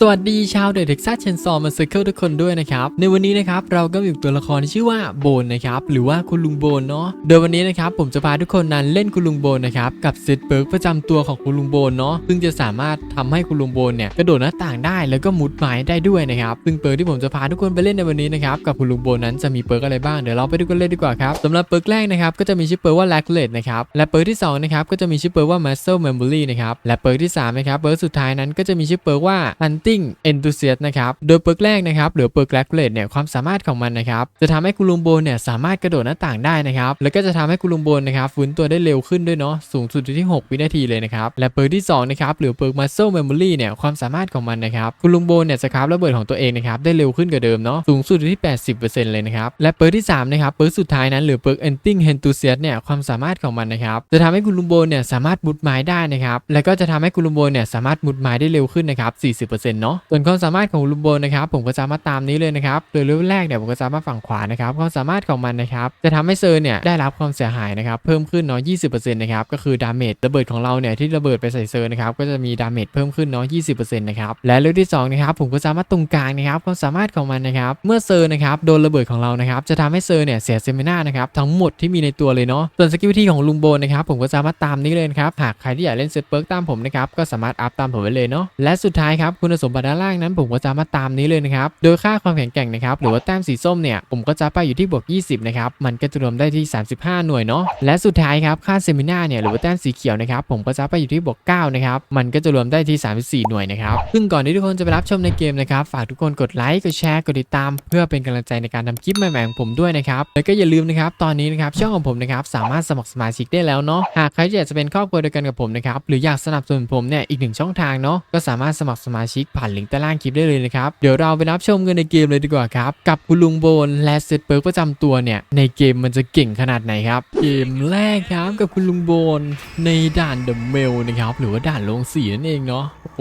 สวัสดีชาวเดอะเท็กซัสเชนซอมาเซอร์เคิลทุกคนด้วยนะครับ ในวันนี้นะครับเราก็มีตัวละครที่ชื่อว่าโบนนะครับหรือว่าคุณลุงโบนเนาะโดยวันนี้นะครับผมจะพาทุกคนนั้นเล่นคุณลุงโบนนะครับกับเซตเบิร์กประจำตัวของคุณลุงโบนเนาะซึ่งจะสามารถทำให้คุณลุงโบนเนี่ยกระโดดหน้าต่างได้แล้วก็มุดไม้ได้ด้วยนะครับซึ่งเปิร์กที่ผมจะพาทุกคนไปเล่นในวันนี้นะครับกับคุณลุงโบนนั้นจะมีเปิร์กอะไรบ้างเดี๋ยวเราไปดูกันเลยดีกว่าครับสำหรับเปิร์กแรกนะครับก็จะมีชื่อเปิร์กว่า l a c k l e t นะครับและเปิร์กที่สองนะครับก็จะมีชื่อเปิร์กว่า Muscle Memory นะครับและเปิร์กที่สามนะครับเปิร์กสุดท้ายนั้นก็จะมีชื่อเปิร์กว่า Hunting Enthusiast นะครับ โดยเปิร์กแรกนะครับหรือเปิร์ก l a c k l e t เนี่ยความสามารถของมันนะครับจะทำให้คุณลุงโบนเนี่ยสามารถกระโดดหน้าต่างได้นะครับแล้วก็จะทำให้คุณลุงโบนนะครับฟื้นตัวได้เร็วขึ้นด้วยเนาะสูงสุดอยู่ที่ 6 วินาทีเลยนะครับและเปิร์กที่สองนะครับหรือเปิร์ก Muscle Memory เนี่ยความสามารถของมันนะครับคุณลุงโบนเนี่ยจะคราฟระเบิดของตัวเองนะครับได้เร็วขึ้นกว่าเดิมเนาะสูงสุดอยู่ที่ 80%เลยนะครับและเปิร์กที่สามนะครับเปิร์กสุดท้ายนั้นหรือเปิร์ก Ending Enthusiast เนี่ยความสามารถของมันนะครับจะทำให้คุณลุงโบนเนี่ยสามารถมุดไม้ได้นะครับแล้วก็จะทำให้คุณลุงโบนเนี่ยสามารถมุดไม้ได้เร็วขึ้นนะครับ40%เนาะส่วนความสามารถของลุงโบนนะครับผมก็จะมาตามนี้เลยนะครับโดยเลเวลแรกเนี่ยผมก็จะมาฝั่งขวานะครับความสามารถของมันนะครับจะทำให้เซอร์เนี่ยได้รับความเสียหายนะครับเพิ่มขึ้นเนาะ20%นะครับก็คือดาเมจระเบิดของเราเนี่ยที่ระเบิดไปใส่เซอร์นะครับก็จะมีดาเมจเพิ่มขึ้นเนาะ20%นะครับและเลเวลที่สองนะครับผมก็จะมาตรงกลางนะครับความสามารถของมันนะครับเมื่อเซอร์นะครับโดนระเบิดของเรานะครับจะทำให้เซอร์เนี่ยเสียเซมินานะครับทั้งหมดที่มีในตัวเลยเนาะส่วนสกิลวิธีของลุงโบนะครับผมก็จะมาตามนี้เลยนะครับหากใครที่อยากเล่นเซตเปิร์กตามผมนะครับก็สามารถอัพตามผมไว้เลยเนาะและสุดท้ายครับคุณสมบัติด้านล่างนั้นผมก็จะมาตามนี้เลยนะครับ โดยค่าความแข็งแกร่งนะครับหรือว่าแต้มสีส้มเนี่ยผมก็จะไปอยู่ที่บวก 20 นะครับ มันก็จะรวมได้ที่ 35 หน่วยเนาะ และสุดท้ายครับค่าเซมินาเนี่ยหรือว่าแต้มสีเขียวนะครับผมก็จะไปอยู่ที่บวก 9 นะครับ มันก็จะรวมได้ที่ 34 หน่วยนะครับ ซึ่งก่อนที่ทุกคนจะไปรับชมในเกมนะครับ ฝากทุกคนกดไลค์ กดแชร์ กดติดตาม เพื่อเป็นกำลังใจในการทำคลิปใหม่ๆของผมด้วยนะครับ แล้วก็อย่าลืมนะครับตอนนี้นะครับช่องของผมนะครับสามารถสมัครสมาชิกได้แล้วเนาะ หากใครอยากจะเป็นครอบครัวเดียวกันกับผมนะครับหรืออยากสนับสนุนผมเนี่ยอีกหนึ่งช่องทางเนาะก็สามารถสมัครสมาชิกผ่านลิงก์ใต้ล่างคลิปได้เลยนะครับ เดี๋ยวเราไปรับชมกันในเกมเลยดีกว่าครับ กับคุณลุงโบนและเซตเปิร์กประจำตัวเนี่ย ในเกมมันจะเก่งขนาดไหนครับ เกมแรกครับกับคุณลุงโบนในด่านเดอะเมลนะครับ หรือว่าด่านลงสีนั่นเองเนาะ โอ้โห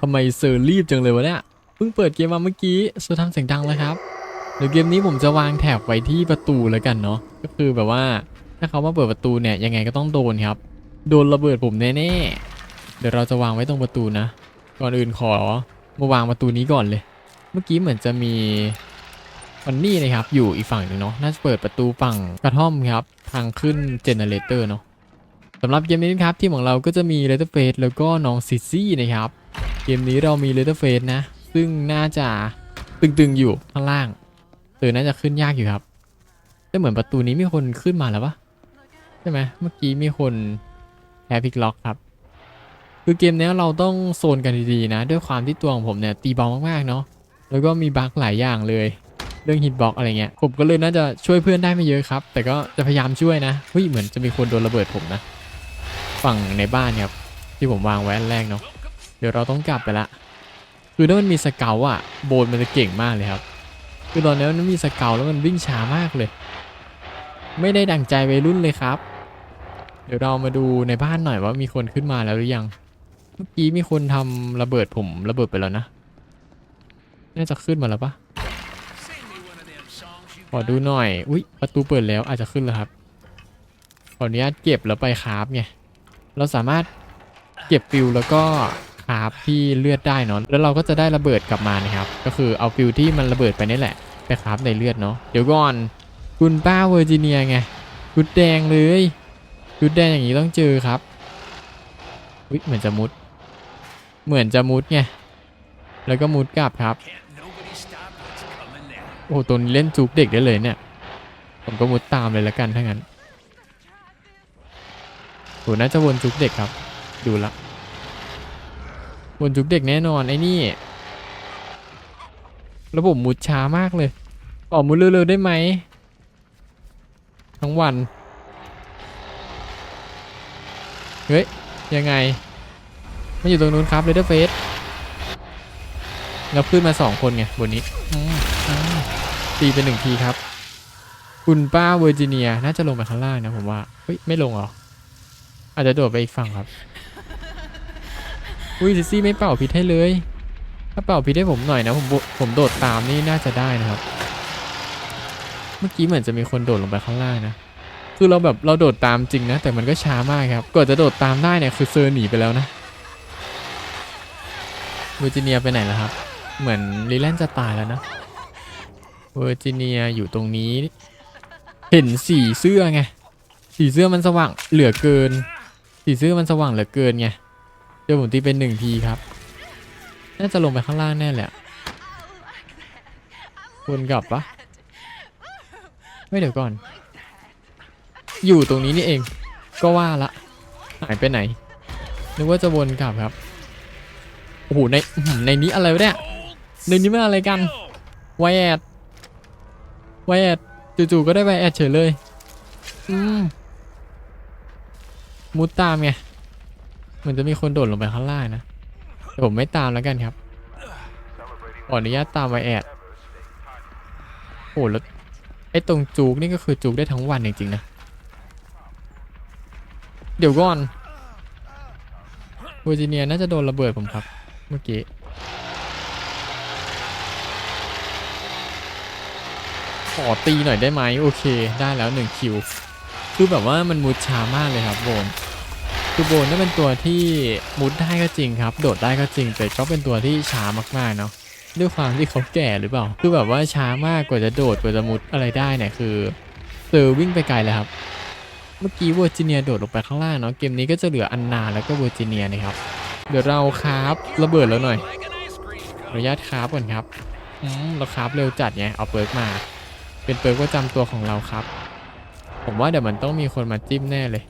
ทำไมเซอร์รีบจังเลยวะเนี่ย เพิ่งเปิดเกมมาเมื่อกี้เซอร์ทำเสียงดังแล้วครับเดี๋ยวเกมนี้ผมจะวางแถบไว้ที่ประตูแล้วกันเนาะ ก็คือแบบว่าถ้าเขามาเปิดประตูเนี่ยยังไงก็ต้องโดนครับ โดนระเบิดผมแน่ๆ เดี๋ยวเราจะวางไว้ตรงประตูนะ ก่อนอื่นขอมาวางประตูนี้ก่อนเลย เมื่อกี้เหมือนจะมีวันนี่นะครับ อยู่อีกฝั่งหนึ่งเนาะน่าจะเปิดประตูฝั่งกระท่อมครับ ทางขึ้นเจเนเรเตอร์เนาะสำหรับเกมนี้นะครับทีมของเราก็จะมีเลเตอร์เฟสแล้วก็น้องซิซี่นะครับ เกมนี้เรามีเลเตอร์เฟสนะ ซึ่งน่าจะตึงๆอยู่ข้างล่างเออน่าจะขึ้นยากอยู่ครับแต่เหมือนประตูนี้มีคนขึ้นมาแล้วปะใช่ไหมเมื่อกี้มีคนแพ้พิกล็อกครับ คือเกมนี้เราต้องโซนกันดีๆนะ ด้วยความที่ตัวของผมเนี่ยตีเบามากๆเนาะแล้วก็มีบั๊กหลายอย่างเลย เรื่องฮิตบ็อกอะไรเงี้ยผมก็เลยน่าจะช่วยเพื่อนได้ไม่เยอะครับ แต่ก็จะพยายามช่วยนะเฮ้ยเหมือนจะมีคนโดนระเบิดผมนะ ฝั่งในบ้านครับที่ผมวางไว้อันแรกเนาะเดี๋ยวเราต้องกลับไปละคือถ้ามันมีสเกลอะโบนมันจะเก่งมากเลยครับคือตอนนี้มันมีสเกลแล้วมันวิ่งช้ามากเลย ไม่ได้ดังใจวัยรุ่นเลยครับ เดี๋ยวเรามาดูในบ้านหน่อยว่ามีคนขึ้นมาแล้วหรือยัง มื่อกี้มีคนทำระเบิดผมระเบิดไปแล้วนะ น่าจะขึ้นมาแล้วปะขอดูหน่อย อุ้ยประตูเปิดแล้วอาจจะขึ้นแล้วครับ ขออนุญาตเก็บแล้วไปคราฟไง เราสามารถเก็บฟิวแล้วก็คราฟที่เลือดได้เนาะ แล้วเราก็จะได้ระเบิดกลับมานะครับ ก็คือเอาฟิวที่มันระเบิดไปนี่แหละ ไปคราฟในเลือดเนาะ เดี๋ยวก่อน คุณป้าเวอร์จิเนียไงชุดแดงเลยชุดแดงอย่างนี้ต้องเจอครับ อุ๊ยเหมือนจะมุด เหมือนจะมุดไง แล้วก็มุดกลับครับ โอ้โหตัวนี้เล่นจูบเด็กได้เลยเนี่ย ผมก็มุดตามเลยละกันถ้างั้นโหน่าจะวนจุกเด็กครับ ดูละวนจุกเด็กแน่นอนไอ้นี่ ระบบมุดช้ามากเลย ออกมุดเร็วๆได้ไหม ทั้งวัน เฮ้ย ยังไง มันอยู่ตรงนู้นครับเลเดอร์เฟสเราขึ้นมาสองคนไงบนนี้ตีไปหนึ่งทีครับ คุณป้าเวอร์จิเนียน่าจะลงไปข้างล่างนะผมว่าเฮ้ยไม่ลงหรอ อาจจะโดดไปอีกฝั่งครับ อุ้ยซิซี่ไม่เป่าพิษให้เลย ถ้าเป่าพิษให้ผมหน่อยนะผมผมโดดตามนี่น่าจะได้นะครับ เมื่อกี้เหมือนจะมีคนโดดลงไปข้างล่างนะคือเราแบบเราโดดตามจริงนะ แต่มันก็ช้ามากครับกว่าจะโดดตามได้เนี่ยคือเซอร์หนีไปแล้วนะ เวอร์จิเนียไปไหนแล้วครับ เหมือนลิแลนจะตายแล้วนะเวอร์จิเนียอยู่ตรงนี้ เห็นสีเสื้อไง สีเสื้อมันสว่างเหลือเกิน สีเสื้อมันสว่างเหลือเกินไง เดี๋ยวผมตีเป็นหนึ่งทีครับ น่าจะลงไปข้างล่างแน่แหละวนกลับปะไม่เดี๋ยวก่อน อยู่ตรงนี้นี่เอง ก็ว่าละ หายไปไหน นึกว่าจะวนกลับครับ อ้โหในในนี้อะไรวะเนี่ยในนี้มันอะไรกันไวแอดไวแอดจู่ๆก็ได้ไวแอดเฉยเลยอืมมุดตามไงเหมือนจะมีคนโดดลงไปข้างล่างนะแต่ผมไม่ตามแล้วกันครับขออนุญาตตามไวแอดโอ้แล้วไอ้ตรงจูกนี่ก็คือจูกได้ทั้งวันจริงๆนะเดี๋ยวก่อนเวอร์จิเนียน่าจะโดนระเบิดผมครับ เมื่อกี้ขอตีหน่อยได้ไหมโอเค ได้แล้วหนึ่งคิว คือแบบว่ามันมุดช้ามากเลยครับโบนคือโบนนี่เป็นตัวที่มุดได้ก็จริงครับ โดดได้ก็จริง แต่ก็เป็นตัวที่ช้ามากๆเนาะด้วยความที่เขาแก่หรือเปล่า คือแบบว่าช้ามากกว่าจะโดดกว่าจะมุดอะไรได้เนี่ยคือเซอร์วิ่งไปไกลเลยครับ เมื่อกี้เวอร์จิเนียโดดลงไปข้างล่างเนาะเกมนี้ก็จะเหลืออันนาแล้วก็เวอร์จิเนียนะครับ เดี๋ยวเราคราฟระเบิดแล้วหน่อยอนุญาตคราฟก่อนครับอืมเราคราฟเร็วจัดไงเอาเปิร์กมา เป็นเปิร์กประจำตัวของเราครับ ผมว่าเดี๋ยวมันต้องมีคนมาจิ้มแน่เลย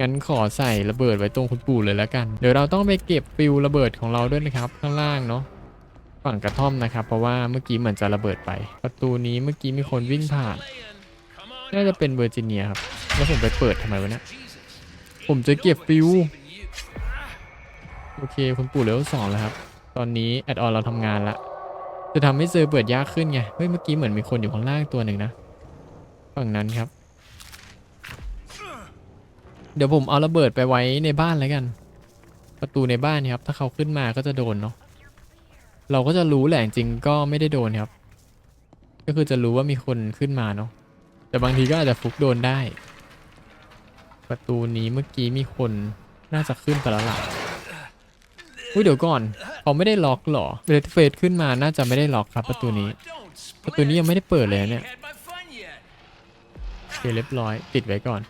งั้นขอใส่ระเบิดไว้ตรงคุณปู่เลยแล้วกัน เดี๋ยวเราต้องไปเก็บฟิวระเบิดของเราด้วยนะครับ ข้างล่างเนาะฝั่งกระท่อมนะครับ เพราะว่าเมื่อกี้เหมือนจะระเบิดไป ประตูนี้เมื่อกี้มีคนวิ่งผ่านน่าจะเป็นเวอร์จิเนียครับแล้วผมไปเปิดทำไมวะเนี่ยผมจะเก็บฟิว โอเค คุณปู่เลเวลสองแล้วครับ ตอนนี้แอดออนเราทำงานละ จะทำให้เซอร์เปิดยากขึ้นไง เฮ้ย เมื่อกี้เหมือนมีคนอยู่ข้างล่างตัวหนึ่งนะ ฝั่งนั้นครับ เดี๋ยวผมเอาระเบิดไปไว้ในบ้านแล้วกัน ประตูในบ้านครับ ถ้าเขาขึ้นมาก็จะโดนเนาะ เราก็จะรู้แหละจริงก็ไม่ได้โดนครับ ก็คือจะรู้ว่ามีคนขึ้นมาเนาะ แต่บางทีก็อาจจะฟุกโดนได้ ประตูนี้เมื่อกี้มีคนน่าจะขึ้นไปแล้วล่ะ อุ้ยเดี๋ยวก่อนเขาไม่ได้ล็อกหรอเรดเฟสขึ้นมาน่าจะไม่ได้ล็อกครับประตูนี้ ประตูนี้ยังไม่ได้เปิดเลยนะเนี่ยโอเคเรียบร้อยปิดไว้ก่อน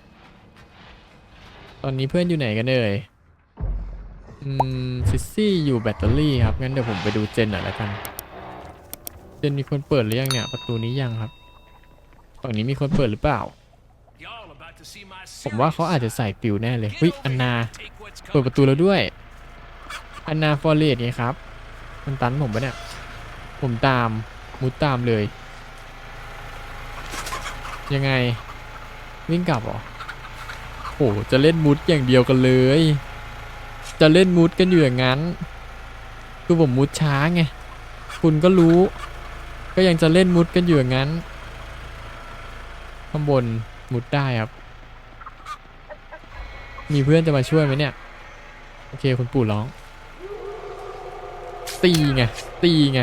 ตอนนี้เพื่อนอยู่ไหนกันเอ่ยอืมซิซี่อยู่แบตเตอรี่ครับงั้นเดี๋ยวผมไปดูเจนหน่อยละกันเจนมีคนเปิดหรือยังเนี่ยประตูนี้ยังครับฝั่งนี้มีคนเปิดหรือเปล่า ผมว่าเขาอาจจะใส่ปิวแน่เลยเฮ้ยอันนา เปิดประตูแล้วด้วย อันนาฟอร์เรสไงครับ มันตันผมปะเนี่ย ผมตาม มุดตามเลย ยังไง วิ่งกลับหรอโหจะเล่นมุดอย่างเดียวกันเลย จะเล่นมุดกันอยู่อย่างนั้น คือผมมุดช้าไง คุณก็รู้ ก็ยังจะเล่นมุดกันอยู่อย่างนั้น ข้างบนมุดได้ครับ มีเพื่อนจะมาช่วยไหมเนี่ย โอเค คุณปู่ร้อง ตีไงตีไง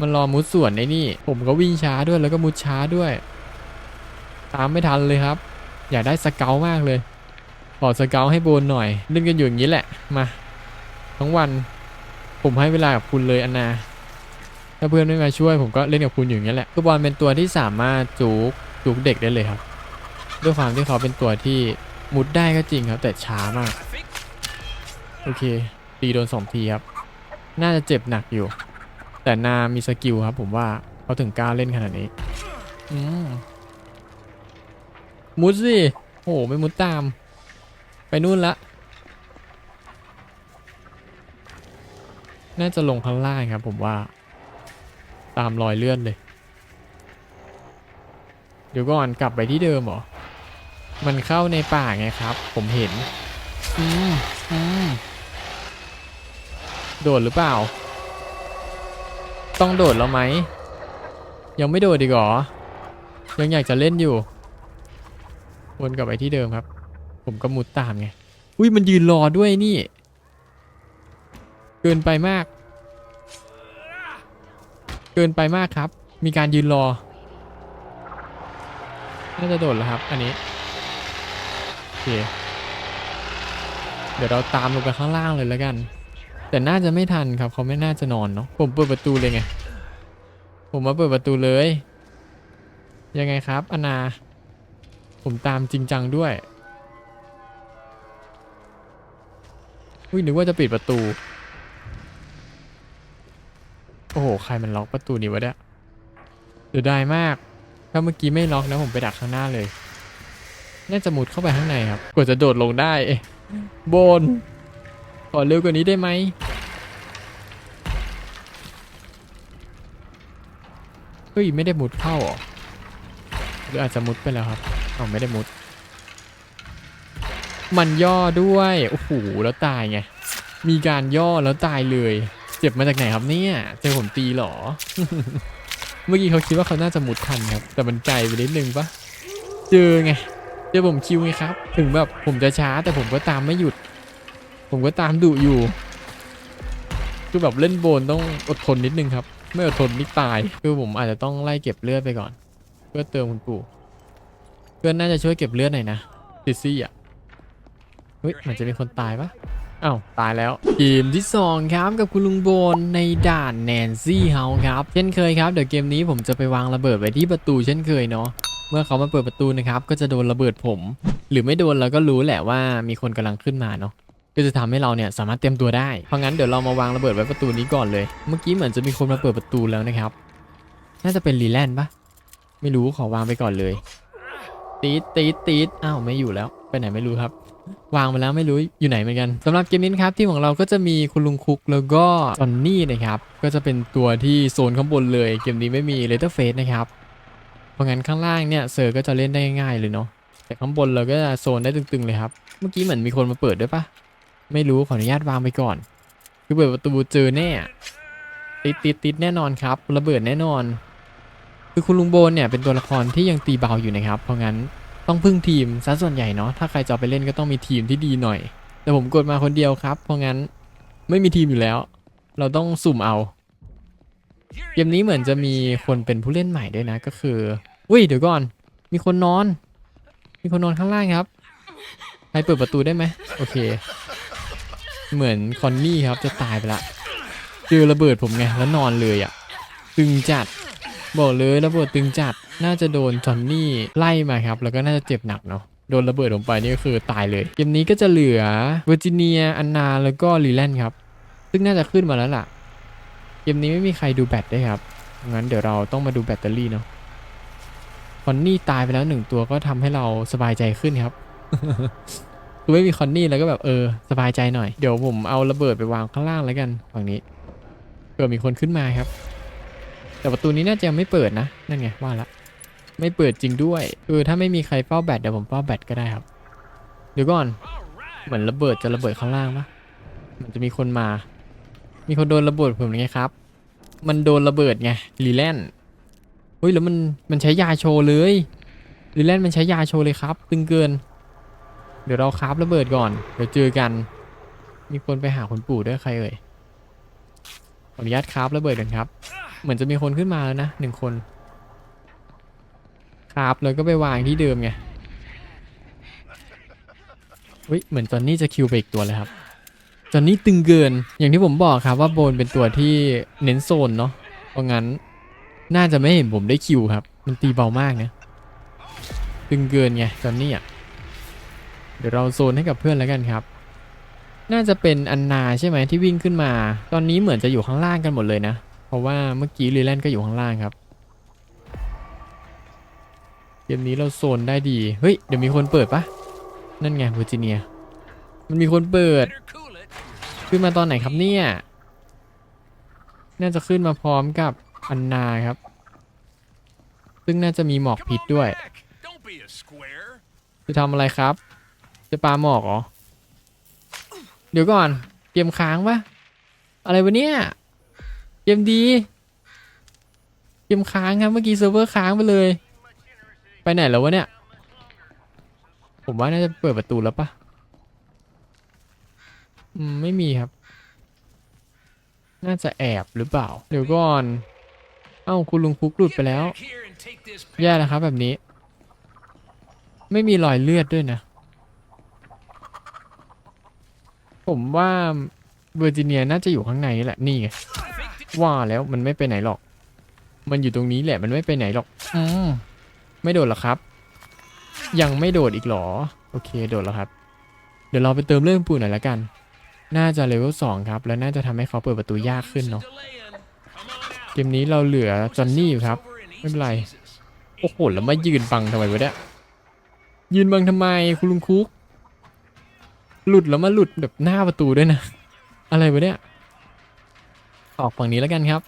มันรอมุดส่วนไอ้นี่ ผมก็วิ่งช้าด้วยแล้วก็มุดช้าด้วย ตามไม่ทันเลยครับ อยากได้สเกลมากเลยขอสเกลให้โบนหน่อยเล่นกันอยู่อย่างนี้แหละมาทั้งวัน ผมให้เวลากับคุณเลยอันนาถ้าเพื่อนไม่มาช่วยผมก็เล่นกับคุณอยู่อย่างนี้แหละคือบอลเป็นตัวที่สามารถจูกจูกเด็กได้เลยครับ ด้วยความที่เขาเป็นตัวที่มุดได้ก็จริงครับ แต่ช้ามาก โอเคตีโดนสองทีครับ น่าจะเจ็บหนักอยู่ แต่นามีสกิลครับผมว่าเขาถึงกล้าเล่นขนาดนี้อืมมุดสิโหไม่มุดตาม ไปนู่นละ น่าจะลงข้างล่างครับผมว่า ตามรอยเลื่อนเลย เดี๋ยวก่อนกลับไปที่เดิมเหรอ มันเข้าในป่าไงครับ ผมเห็น อืมอืม โดดหรือเปล่า ต้องโดดแล้วไหม ยังไม่โดดดีกเหรอยังอยากจะเล่นอยู่ วนกลับไปที่เดิมครับ ผมก็มุดตามไง อุ้ยมันยืนรอด้วยนี่ เกินไปมาก เกินไปมากครับ มีการยืนรอ น่าจะโดดแล้วครับ อันนี้โอเคเดี๋ยวเราตามลงไปข้างล่างเลยแล้วกัน แต่น่าจะไม่ทันครับเขาไม่น่าจะนอนเนาะผมเปิดประตูเลยไง ผมมาเปิดประตูเลย ยังไงครับอนา ผมตามจริงจังด้วยอุ้ยนึกว่าจะปิดประตู โอ้โห ใครมันล็อกประตูนี้วะเนี่ยเสียดายมาก ถ้าเมื่อกี้ไม่ล็อกนะผมไปดักข้างหน้าเลย น่าจะมุดเข้าไปข้างในครับ กว่าจะโดดลงได้ โบน ขอเร็วกว่านี้ได้ไหมเฮ้ยไม่ได้มุดเข้าหรอหรืออาจจะมุดไปแล้วครับอ๋อไม่ได้มุด มันย่อด้วยโอ้โหแล้วตายไงมีการย่อแล้วตายเลย เจ็บมาจากไหนครับเนี่ยเจอผมตีหรอ เมื่อกี้เขาคิดว่าเขาน่าจะมุดทันครับ แต่มันไกลไปนิดนึงปะเจอไงเจอผมคิวไงครับ ถึงแบบผมจะช้าแต่ผมก็ตามไม่หยุด ผมก็ตามดุอยู่ คือแบบเล่นโบนต้องอดทนนิดนึงครับ ไม่อดทนนี่ตาย คือผมอาจจะต้องไล่เก็บเลือดไปก่อน เพื่อเติมคุณปู่เพื่อนน่าจะช่วยเก็บเลือดหน่อยนะซิซี่อะ เฮ้ยมันจะมีคนตายปะอ้าวตายแล้วเกมที่ 2 ครับกับคุณลุงโบนในด่านแนนซี่เฮาครับ เช่นเคยครับเดี๋ยวเกมนี้ผมจะไปวางระเบิดไว้ที่ประตูเช่นเคยเนาะเมื่อเขามาเปิดประตูนะครับ ก็จะโดนระเบิดผม หรือไม่โดนเราก็รู้แหละว่ามีคนกำลังขึ้นมาเนาะ ก็จะทำให้เราเนี่ยสามารถเตรียมตัวได้ เพราะงั้นเดี๋ยวเรามาวางระเบิดไว้ประตูนี้ก่อนเลย เมื่อกี้เหมือนจะมีคนมาเปิดประตูแล้วนะครับ น่าจะเป็นรีแลนด์ปะไม่รู้ขอวางไปก่อนเลย ตีดตีดตีดอ้าวไม่อยู่แล้ว ไปไหนไม่รู้ครับ วางไปแล้วไม่รู้อยู่ไหนเหมือนกันสำหรับเกมนี้ครับที่ของเราก็จะมีคุณลุงคุกแล้วก็จอนนี่นะครับก็จะเป็นตัวที่โซนข้างบนเลยเกมนี้ไม่มีเลเตอร์เฟสนะครับเพราะงั้นข้างล่างเนี่ยเซอร์ก็จะเล่นได้ง่ายเลยเนาะแต่ข้างบนเราก็จะโซนได้ตึงๆเลยครับ เมื่อกี้เหมือนมีคนมาเปิดด้วยปะ ไม่รู้ขออนุญาตวางไปก่อน คือเปิดประตูเจอแน่ติดติดติดแน่นอนครับ ระเบิดแน่นอน คือคุณลุงโบนเนี่ยเป็นตัวละครที่ยังตีเบาอยู่นะครับ เพราะงั้นต้องพึ่งทีมซะส่วนใหญ่เนาะถ้าใครจะไปเล่นก็ต้องมีทีมที่ดีหน่อย แต่ผมกดมาคนเดียวครับ เพราะงั้นไม่มีทีมอยู่แล้ว เราต้องสุ่มเอา เกมนี้เหมือนจะมีคนเป็นผู้เล่นใหม่ด้วยนะก็คืออุ้ยเดี๋ยวก่อน มีคนนอน มีคนนอนข้างล่างครับใครเปิดประตูได้ไหมโอเค เหมือนคอนนี่ครับจะตายไปละเจอระเบิดผมไงแล้วนอนเลยอะ่ะ ตึงจัด บอกเลยระเบิดตึงจัดน่าจะโดนจอนนี่ไล่มาครับ แล้วก็น่าจะเจ็บหนักเนาะโดนระเบิดลงไปนี่ก็คือตายเลยเกมนี้ก็จะเหลือเวอร์จิเนียอันนาแล้วก็ลีแลนด์ครับ ซึ่งน่าจะขึ้นมาแล้วล่ะเกมนี้ไม่มีใครดูแบตได้ครับงั้นเดี๋ยวเราต้องมาดูแบตเตอรี่เนาะคอนนี่ตายไปแล้วหนึ่งตัวก็ทำให้เราสบายใจขึ้นครับ คือไม่มีคอนนี่แล้วก็แบบเออสบายใจหน่อย เดี๋ยวผมเอาระเบิดไปวางข้างล่างแล้วกันฝั่งนี้เผื่อมีคนขึ้นมาครับ แต่ประตูนี้น่าจะไม่เปิดนะนั่นไงว่าละ ไม่เปิดจริงด้วยเออถ้าไม่มีใครเฝ้าแบตเดี๋ยวผมเฝ้าแบตก็ได้ครับ เดี๋ยวก่อน เหมือนระเบิดจะระเบิดข้างล่างปะมันจะมีคนมา มีคนโดนระเบิดผมไงครับ มันโดนระเบิดไงรีแลนด์เฮ้ยแล้วมันมันใช้ยาโชว์เลยรีแลนด์มันใช้ยาโชว์เลยครับ ตึงเกิน เดี๋ยวเราคราฟระเบิดก่อน เดี๋ยวเจอกัน มีคนไปหาคุณปู่ด้วยใครเอ่ย ขออนุญาตคราฟระเบิดกันครับ เหมือนจะมีคนขึ้นมาแล้วนะหนึ่งคน คราฟแล้วก็ไปวางที่เดิมไงเฮ้ยเหมือนจอนนี่จะคิวไปอีกตัวเลยครับ จอนนี่ตึงเกิน อย่างที่ผมบอกครับว่าโบนเป็นตัวที่เน้นโซนเนาะ เพราะงั้นน่าจะไม่เห็นผมได้คิวครับ มันตีเบามากนะ ตึงเกินไงจอนนี่อะ เดี๋ยวเราโซนให้กับเพื่อนแล้วกันครับ น่าจะเป็นอันนาใช่ไหมที่วิ่งขึ้นมา ตอนนี้เหมือนจะอยู่ข้างล่างกันหมดเลยนะ เพราะว่าเมื่อกี้ลีแลนด์ก็อยู่ข้างล่างครับ เกมนี้เราโซนได้ดี เฮ้ย เดี๋ยวมีคนเปิดปะนั่นไงเวอร์จิเนีย มันมีคนเปิด ขึ้นมาตอนไหนครับเนี่ย น่าจะขึ้นมาพร้อมกับอันนาครับ ซึ่งน่าจะมีหมอกพิษด้วย จะทำอะไรครับ จะปาหมอกเหรอ เดี๋ยวก่อน เกมค้างปะอะไรวะเนี่ย เกมดี เกมค้างครับ เมื่อกี้เซิร์ฟเวอร์ค้างไปเลย ไปไหนแล้ววะเนี่ย ผมว่าน่าจะเปิดประตูแล้วปะอืม ไม่มีครับ น่าจะแอบหรือเปล่า เดี๋ยวก่อน เอ้าคุณลุงคุกหลุดไปแล้ว แย่แล้วครับแบบนี้ ไม่มีรอยเลือดด้วยนะ ผมว่าเวอร์จิเนียน่าจะอยู่ข้างในนี่แหละนี่ไงว่าแล้วมันไม่ไปไหนหรอก มันอยู่ตรงนี้แหละมันไม่ไปไหนหรอกอืมไม่โดดหรอครับ ยังไม่โดดอีกหรอ โอเคโดดแล้วครับ เดี๋ยวเราไปเติมเรื่องปูนหน่อยละกัน น่าจะเลเวลสองครับ แล้วน่าจะทำให้เขาเปิดประตูยากขึ้นเนาะเกมนี้เราเหลือจอนนี่อยู่ครับ ไม่เป็นไรโอ้โหแล้วมายืนบังทำไมวะเนี่ยยืนบังทำไมคุณลุงคุก หลุดแล้วมาหลุดแบบหน้าประตูด้วยนะ อะไรวะเนี่ย ออกฝั่งนี้แล้วกันครับ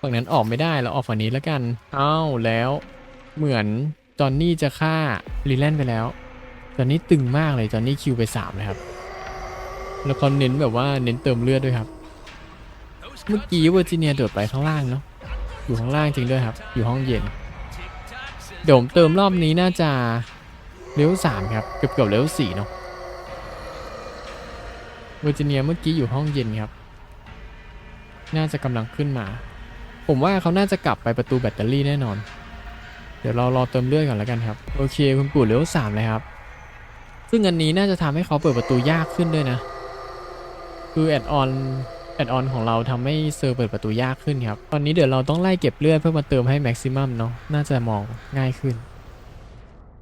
ฝั่งนั้นออกไม่ได้เราออกฝั่งนี้แล้วกัน เอ้าแล้วเหมือนจอนนี่จะฆ่าลีแลนไปแล้ว จอนนี่ตึงมากเลยจอนนี่คิวไปสามเลยครับ แล้วเขาเน้นแบบว่าเน้นเติมเลือดด้วยครับ เมื่อกี้เวอร์จิเนียโดดไปข้างล่างเนาะ อยู่ข้างล่างจริงด้วยครับ อยู่ห้องเย็น เดี๋ยวผมเติมรอบนี้น่าจะเลเวลสามครับ เกือบเกือบเลเวลสี่เนาะ เวอร์จิเนียเมื่อกี้อยู่ห้องเย็นครับ น่าจะกำลังขึ้นมา ผมว่าเขาน่าจะกลับไปประตูแบตเตอรี่แน่นอน เดี๋ยวเรารอเติมเลือดก่อนแล้วกันครับ โอเคคุณปู่เลเวลสามเลยครับ ซึ่งอันนี้น่าจะทำให้เขาเปิดประตูยากขึ้นด้วยนะ คือแอดออนแอดออนของเราทำให้เซอร์เปิดประตูยากขึ้นครับ ตอนนี้เดี๋ยวเราต้องไล่เก็บเลือดเพื่อมาเติมให้แม็กซิมัมเนาะ น่าจะมองง่ายขึ้น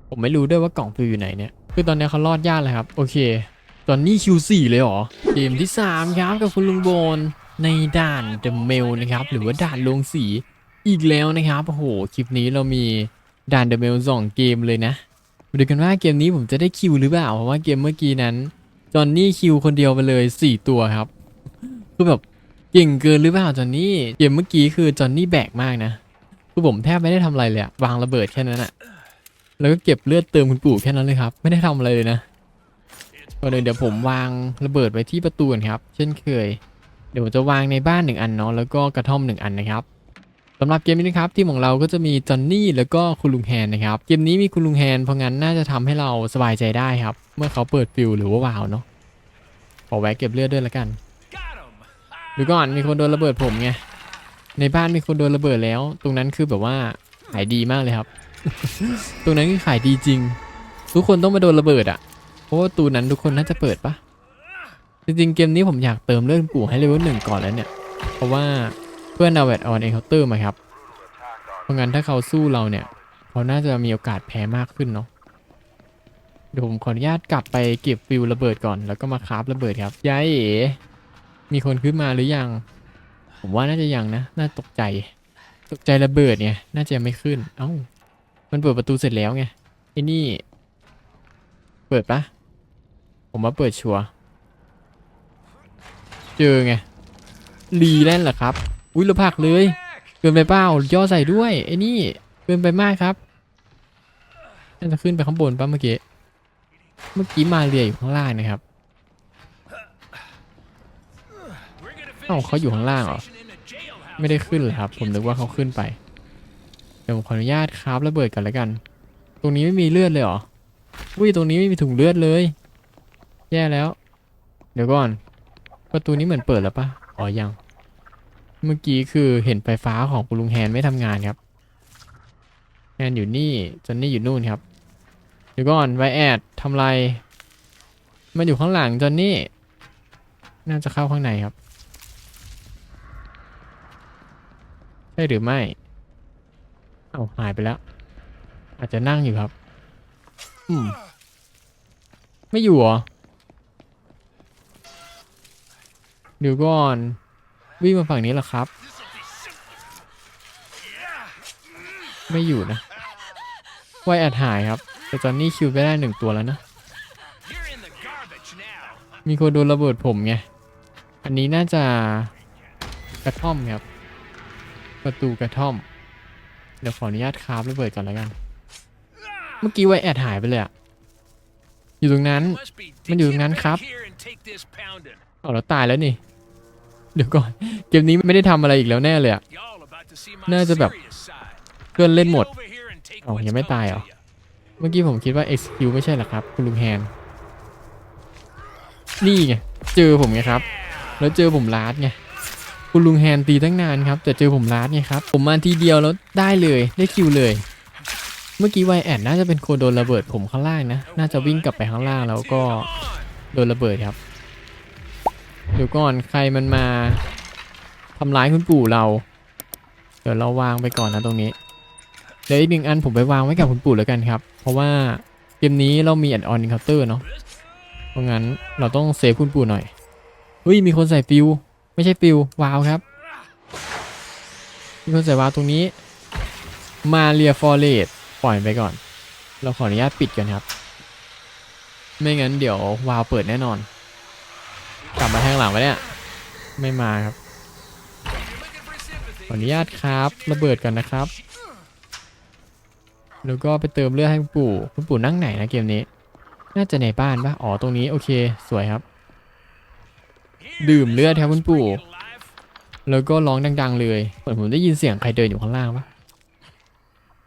ผมไม่รู้ด้วยว่ากล่องฟิวอยู่ไหนเนี่ย คือตอนนี้เขารอดยากเลยครับ โอเค ตอนนี้ Q4 เลยเหรอ เกมที่ 3 ครับกับคุณลุงโบนในด่าน The Mail นะครับ หรือว่าด่านลงสีอีกแล้วนะครับโอ้โหคลิปนี้เรามีด่าน The Mail สองเกมเลยนะมาดูกันว่าเกมนี้ผมจะได้คิวหรือเปล่าเพราะว่าเกมเมื่อกี้นั้นจอนนี่คิวคนเดียวไปเลย 4 ตัวครับคือแบบเก่งเกินหรือเปล่าจอนนี่เกมเมื่อกี้คือจอนนี่แบกมากนะคือผมแทบไม่ได้ทำอะไรเลยอะวางระเบิดแค่นั้นอะแล้วก็เก็บเลือดเติมคุณปู่แค่นั้นเลยครับ ไม่ได้ทำอะไรเลยนะ ก่อนอื่นเดี๋ยวผมวางระเบิดไว้ที่ประตูนครับ เช่นเคย เดี๋ยวผมจะวางในบ้านหนึ่งอันเนาะแล้วก็กระท่อมหนึ่งอันนะครับสำหรับเกมนี้นะครับทีมของเราก็จะมีจอนนี่แล้วก็คุณลุงแฮนนะครับเกมนี้มีคุณลุงแฮนเพราะงั้นน่าจะทำให้เราสบายใจได้ครับ เมื่อเขาเปิดฟิลหรือว่าวาวเนาะขอแวะเก็บเลือดด้วยละกันดูก่อนมีคนโดนระเบิดผมไงในบ้านมีคนโดนระเบิดแล้ว ตรงนั้นคือแบบว่าขายดีมากเลยครับ ตรงนั้นคือขายดีจริง ทุกคนต้องมาโดนระเบิดอะ ราะว่าประตูนั้นทุกคนน่าจะเปิดปะจริงๆเกมนี้ผมอยากเติมเลือดปู่ให้เลเวลหนึ่งก่อนแล้วเนี่ย เพราะว่าเพื่อนเอาแวดออนเอ็นเคาน์เตอร์มาครับ เพราะงั้นถ้าเขาสู้เราเนี่ย เขาน่าจะมีโอกาสแพ้มากขึ้นเนาะ เดี๋ยวผมขออนุญาตกลับไปเก็บฟิวระเบิดก่อน แล้วก็มาคราฟระเบิดครับยายเอ๋มีคนขึ้นมาหรือยัง ผมว่าน่าจะยังนะ น่าตกใจ ตกใจระเบิดเนี่ย น่าจะยังไม่ขึ้น เอ้า มันเปิดประตูเสร็จแล้วไงไอ้นี่ เปิดปะ ผมว่าเปิดชัวเจอไงรีแลนด์เหรอครับ อุ้ยเราผักเลย เกินไปเปล่าย่อใส่ด้วยไอ้นี่เกินไปมากครับน่าจะขึ้นไปข้างบนปะเมื่อกี้เมื่อกี้มาเรียอยู่ข้างล่างนะครับเอ้าเขาอยู่ข้างล่างเหรอไม่ได้ขึ้นเลยครับ ผมนึกว่าเขาขึ้นไปเดี๋ยวผมขออนุญาตคราฟระเบิดกันแล้วกัน ตรงนี้ไม่มีเลือดเลยเหรออุ้ยตรงนี้ไม่มีถุงเลือดเลย แย่แล้ว เดี๋ยวก่อน ประตูนี้เหมือนเปิดแล้วปะอ๋อยัง เมื่อกี้คือเห็นไฟฟ้าของคุณลุงแฮนไม่ทำงานครับ แฮนอยู่นี่จอนนี่อยู่นู่นครับ เดี๋ยวก่อนไวแอดทำไร มันอยู่ข้างหลังจอนนี่ น่าจะเข้าข้างในครับใช่หรือไม่ เอาหายไปแล้ว อาจจะนั่งอยู่ครับ อืม ไม่อยู่เหรอ เดี๋ยวก่อน วิ่งมาฝั่งนี้เหรอครับ ไม่อยู่นะไวแอดหายครับ แต่ตอนนี้คิวไปได้หนึ่งตัวแล้วนะ You're in the garbage now. มีคนโดนระเบิดผมไง อันนี้น่าจะกระท่อมครับ ประตูกระท่อม เดี๋ยวขออนุญาตคราฟระเบิดก่อนแล้วกัน เมื่อกี้ไวแอดหายไปเลยอะอยู่ตรงนั้น Must be มันอยู่ตรงนั้นครับ Get here and take this pounding. เอาแล้วตายแล้วนี่ เดี๋ยวก่อน เกมนี้ไม่ได้ทำอะไรอีกแล้วแน่เลยอะ Y'all about to see my น่าจะแบบ serious side. เพื่อนเล่นหมด Get over here and take เอ้า what's ยังไม่ตายเหรอ coming to you. เมื่อกี้ผมคิดว่า execute ไม่ใช่เหรอครับ คุณลุงแฮน นี่ไง เจอผมไงครับ แล้วเจอผมลาดไง คุณลุงแฮนตีตั้งนานครับ แต่เจอผมลาดไงครับ ผมมาทีเดียวแล้วได้เลย ได้คิวเลย เมื่อกี้ไวแอนน่าจะเป็นคนโดนระเบิดผมข้างล่างนะ น่าจะวิ่งกลับไปข้างล่างแล้วก็ On. โดนระเบิดครับ เดี๋ยวก่อนใครมันมาทำร้ายคุณปู่เรา เดี๋ยวเราวางไปก่อนนะตรงนี้ เดี๋ยวอีกหนึ่งอันผมไปวางไว้กับคุณปู่แล้วกันครับ เพราะว่าเกมนี้เรามีแอดออนอินเคาน์เตอร์เนาะ เพราะงั้นเราต้องเซฟคุณปู่หน่อย เฮ้ยมีคนใส่ฟิว ไม่ใช่ฟิววาวครับ มีคนใส่วาวตรงนี้ มาเรียฟอร์เรสปล่อยไปก่อน เราขออนุญาตปิดกันครับ ไม่งั้นเดี๋ยววาวเปิดแน่นอน กลับมาแทงหลังไว้เนี่ย ไม่มาครับ ขออนุญาตครับระเบิดกันนะครับ แล้วก็ไปเติมเลือดให้คุณปู่คุณปู่นั่งไหนนะเกมนี้ น่าจะในบ้านปะอ๋อตรงนี้โอเคสวยครับ ดื่มเลือดครับคุณปู่ แล้วก็ร้องดัง ๆ เลยเหมือนผมได้ยินเสียงใครเดินอยู่ข้างล่างปะ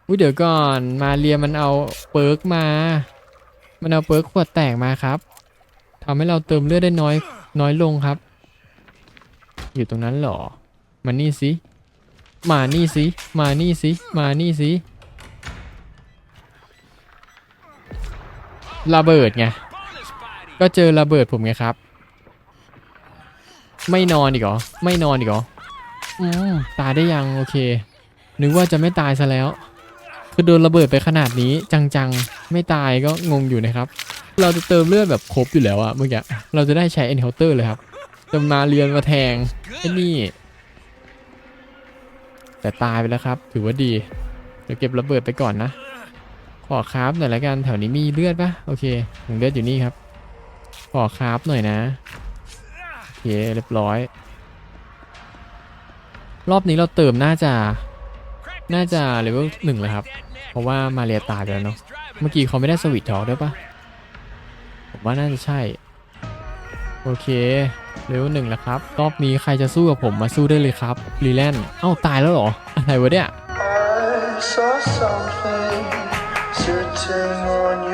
อุ้ยเดี๋ยวก่อนมาเรียมันเอาเปิร์กมา มันเอาเปิร์กขวดแตกมาครับทำให้เราเติมเลือดได้น้อย น้อยลงครับ อยู่ตรงนั้นเหรอ มานี่สิ มานี่สิ มานี่สิ มานี่สิ ระเบิดไง ก็เจอระเบิดผมไงครับ ไม่นอนอีกเหรอ ไม่นอนอีกเหรอ อืม ตายได้ยังโอเค นึกว่าจะไม่ตายซะแล้ว คือโดนระเบิดไปขนาดนี้จังๆ ไม่ตายก็งงอยู่นะครับ เราจะเติมเลือดแบบครบอยู่แล้วอะเมื่อกี้เราจะได้ใช้ encounter เลยครับจะมาเรียนมาแทงไอ้นี่ แต่ตายไปแล้วครับ ถือว่าดีเดี๋ยวเก็บระเบิดไปก่อนนะ ขอคราฟหน่อยละกันแถวนี้มีเลือดปะโอเคถึงเลือดอยู่นี่ครับ ขอคราฟหน่อยนะโอเคเรียบร้อย รอบนี้เราเติมน่าจะ น่าจะเลเวลหนึ่งเลยครับ เพราะว่ามาเรียตายไปแล้วเนาะเมื่อกี้เขาไม่ได้สวิตช์ทอด้วยปะ ว่าน่าจะใช่ โอเคเลเวลหนึ่งแล้วครับ รอบนี้ใครจะสู้กับผมมาสู้ได้เลยครับรีแลนเอ้าตายแล้วเหรอ อะไรวะเนี่ย I saw something sitting on.